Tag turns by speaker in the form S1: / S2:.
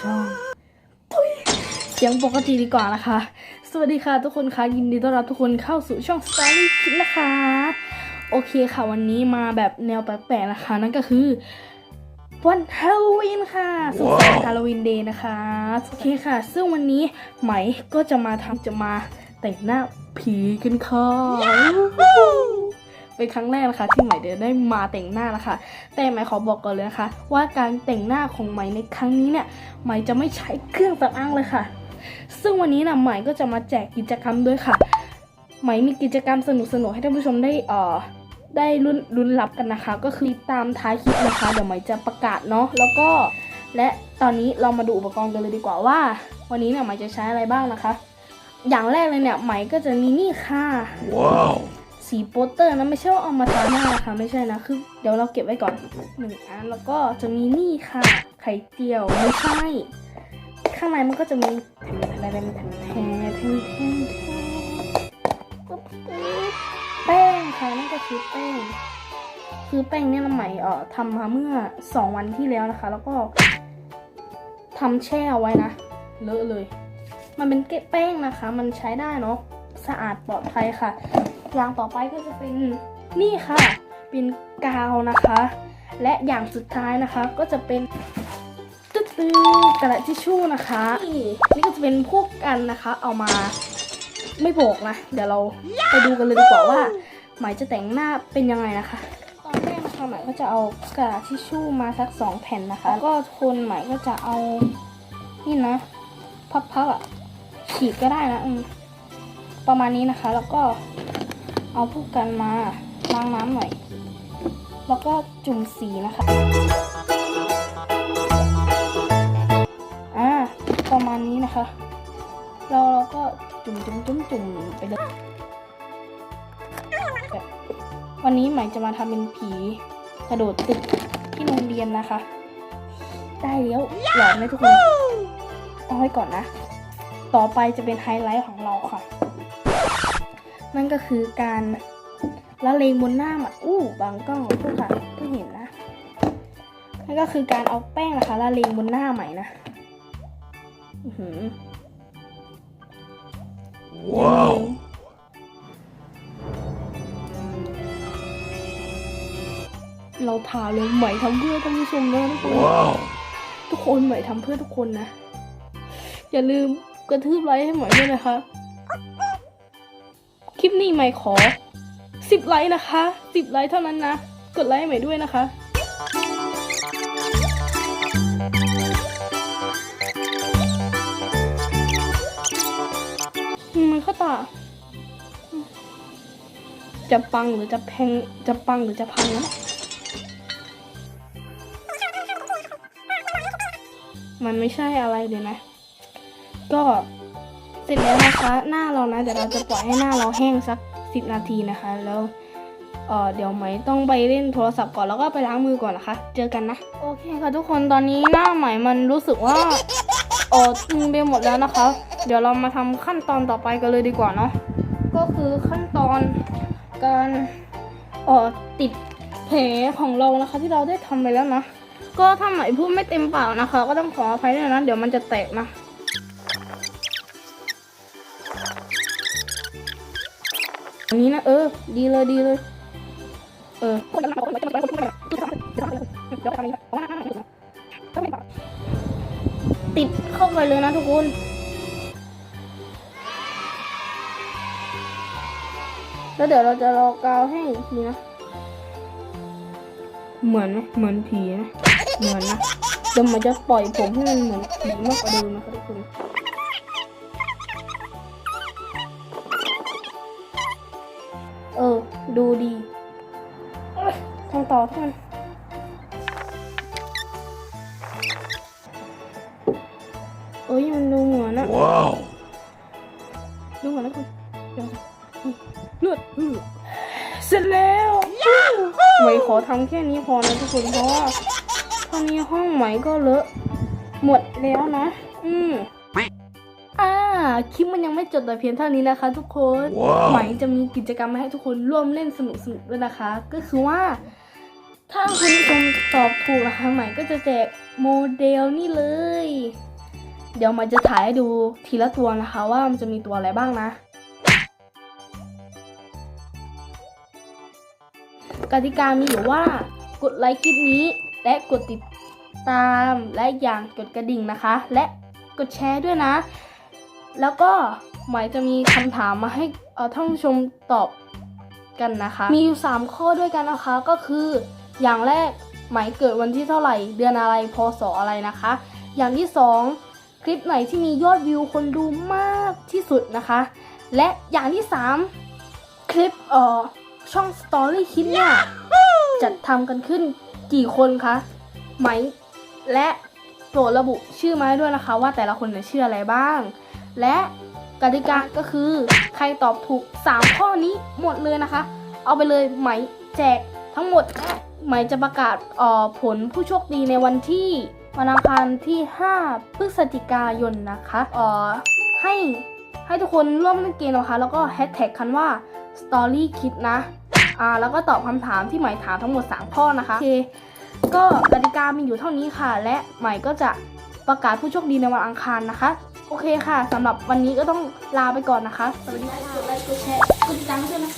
S1: ช่องเสียงปกติดีกว่านะคะ สวัสดีค่ะทุกคนคะยินดีต้อนรับทุกคนเข้าสู่ช่องสตาร์ลี่คิดนะคะ โอเคค่ะวันนี้มาแบบแนวแปลกๆนะคะ นั่นก็คือ วันฮาโลวีนค่ะสุดสัปดาห์ฮาโลวีนเดย์นะคะโอเคค่ะ ซึ่งวันนี้ไหมก็จะมาทำจะมาแต่งหน้าผีกันค่ะ เป็นครั้งแรกนะคะ ที่ไหมเดี๋ยวได้มาแต่งหน้านะคะ แต่ไหมขอบอกก่อนเลยนะคะ ว่าการแต่งหน้าของไหม่ในครั้งนี้เนี่ยไหม่จะไม่ใช้เครื่องสำอางเลยค่ะ ซึ่งวันนี้นะไหม่ก็จะมาแจกกิจกรรมด้วยค่ะไหม่มีกิจกรรมสนุกๆให้ท่านผู้ชมได้เอ่อได้ลุ้นลุ้นรับกันนะคะ ก็คือตามท้ายคลิปนะคะ เดี๋ยวไหม่จะประกาศเนาะแล้วก็และตอนนี้เรามาดูอุปกรณ์กันเลยดีกว่าว่า วันนี้เนี่ยไหม่จะใช้อะไรบ้างนะคะ อย่างแรกเลยเนี่ยไหม่ก็จะมีนี่ค่ะ
S2: Wow.
S1: สีโปสเตอร์นะไม่ใช่ว่าเอามาทาหน้านะคะไม่ใช่นะคือเดี๋ยวเราเก็บไว้ก่อนหนึ่งอันแล้วก็จะมีนี่ค่ะ ไข่เจียวไม่ใช่ ข้างในมันก็จะมีแทนแทนแทนแทนแทนแทนแทนแป้งค่ะนั่นก็คือแป้งคือแป้งเนี่ยเราใหม่เอ่อทำมาเมื่อสองวันที่แล้วนะคะ แล้วก็ทำแช่เอาไว้นะเลอะเลย มันเป็นแป้งนะคะ มันใช้ได้เนาะสะอาดปลอดภัยค่ะ อย่างต่อไปก็จะเป็นนี่ค่ะ เป็นกาวนะคะ และอย่างสุดท้ายนะคะก็จะเป็นตึ๊ดกระดาษทิชชู่นะคะนี่นี่ก็จะเป็นพวกกันนะคะ เอามาไม่บอกนะ เดี๋ยวเราไปดูกันเลยดีกว่าว่า หมายจะแต่งหน้าเป็นยังไงนะคะ ตอนแรกนะคะหมายก็จะเอากระดาษทิชชู่มาสักสองแผ่นนะคะแล้วก็คนหมายก็จะเอานี่นะพับๆอะขีดก็ได้นะประมาณนี้นะคะ แล้วก็ เอาพวกกันมาล้างน้ำหน่อย แล้วก็จุ่มสีนะคะ อ่า ประมาณนี้นะคะ เราเราก็จุ่มจุ่มจุ่มจุ่มไปเลย วันนี้ใหม่จะมาทำเป็นผีกระโดดตึกที่โรงเรียนนะคะ ได้แล้วหลอนไหมทุกคน เอาไว้ก่อนนะ ต่อไปจะเป็นไฮไลท์ของเราค่ะ นั่นก็คือการละเลงบนหน้าหมัดอู้บางกล้องขอโทษค่ะเพิ่งเห็นนะนั่นก็คือการเอาแป้งนะคะละเลงบนหน้าใหม่นะอื้อหือ
S2: Wow.
S1: เราทาลงใหม่ทำเพื่อท่านผู้ชมนะทุกคน
S2: Wow.
S1: ทุกคนใหม่ทำเพื่อทุกคนนะ อย่าลืมกระทืบไลค์ให้ใหม่ด้วยนะคะค ลิปนี้ใหม่ขอสิบไลค์นะคะสิบไลค์เท่านั้นนะ กดไลค์ใหม่ด้วยนะคะมันเข้าตาจะปังหรือจะแพง จะปังหรือจะพังนะ มันไม่ใช่อะไรเลยนะ ก็ เสร็จแล้วนะคะหน้าเรานะเดี๋ยวเราจะปล่อยให้หน้าเราแห้งสักสิบนาทีนะคะ แล้วเออเดี๋ยวไหมต้องไปเล่นโทรศัพท์ก่อนแล้วก็ไปล้างมือก่อนนะคะ เจอกันนะ โอเคค่ะทุกคนตอนนี้หน้าไหมมันรู้สึกว่าเออตึงไปหมดแล้วนะคะ เดี๋ยวเรามาทำขั้นตอนต่อไปกันเลยดีกว่าเนาะก็คือขั้นตอนการเออติดแผลของเรานะคะ ที่เราได้ทำไปแล้วนะก็ถ้าไหมพูดไม่เต็มปากนะคะ ก็ต้องขออภัยด้วยนะเดี๋ยวมันจะแตกนะ นนี้นะเออ ดีเลยดีเลย เออติดเข้าไปเลยนะทุกคนแล้วเดี๋ยวเราจะรอกาวให้อีกทีนะ เหมือนไหมเหมือนผีนะ เหมือนนะ เดี๋ยวมันจะปล่อยผมให้มันเหมือนผีมากกว่าเดิมนะคะทุกคน ดูดีเอ้ยทำต่อท่านเอ้ยมันดูเหมือนนะ
S2: Wow.
S1: ดูเหมือนนะคุณเดี๋ยวนี่เลือดอื้อเสร็จแล้วไหมขอทำแค่นี้พอนะทุกคนเพราะว่าตอนนี้ห้องไหมก็เลอะหมดแล้วนะ อืม อ่าคลิปมันยังไม่จบแต่เพียงเท่านี้นะคะทุกคน
S2: ว้าว
S1: ไหมจะมีกิจกรรมมาให้ทุกคนร่วมเล่นสนุกๆด้วยนะคะ ก็คือว่า ถ้าคุณผู้ชมตอบถูกนะคะไหมก็จะแจกโมเดลนี่เลย เดี๋ยวมันจะถ่ายให้ดูทีละตัวนะคะ ว่ามันจะมีตัวอะไรบ้างนะกติกามีอยู่ว่ากดไลค์คลิปนี้ และกดติดตามและอย่างกดกระดิ่งนะคะ และกดแชร์ด้วยนะ แล้วก็หมายจะมีคำถามมาให้ท่านผู้ชมตอบกันนะคะ มีอยู่ 3 ข้อด้วยกันนะคะ ก็คืออย่างแรกหมายเกิดวันที่เท่าไหร่ เดือนอะไรพศอะไรนะคะ อย่างที่ 2 คลิปไหนที่มียอดวิวคนดูมากที่สุดนะคะ และอย่างที่ 3 คลิปเอ่อช่อง Story คิดเนี่ยจัดทำกันขึ้นกี่คนคะ ไหม และโปรดระบุชื่อมาด้วยนะคะ ว่าแต่ละคนเนี่ยชื่ออะไรบ้าง และกติกาก็คือใครตอบถูก 3 ข้อนี้หมดเลยนะคะ เอาไปเลยไหมแจกทั้งหมดและไหมจะประกาศออผลผู้โชคดีในวันที่วันอังคารที่ 5 พฤศจิกายนนะคะออให้ให้ทุกคนร่วมเล่นเกมนะคะ แล้วก็แฮชแท็กคันว่า Story Kid นะอ่าแล้วก็ตอบคำถามที่หมถามทั้งหมด 3 ข้อนะคะโอเคก็กติกามีอยู่เท่านี้ค่ะ และใหม่ก็จะประกาศผู้โชคดีในวันอังคารนะคะ โอเคค่ะสำหรับวันนี้ก็ต้องลาไปก่อนนะคะสวัสดีค่ะกดไลค์กดแชร์กดติดตามด้วยนะ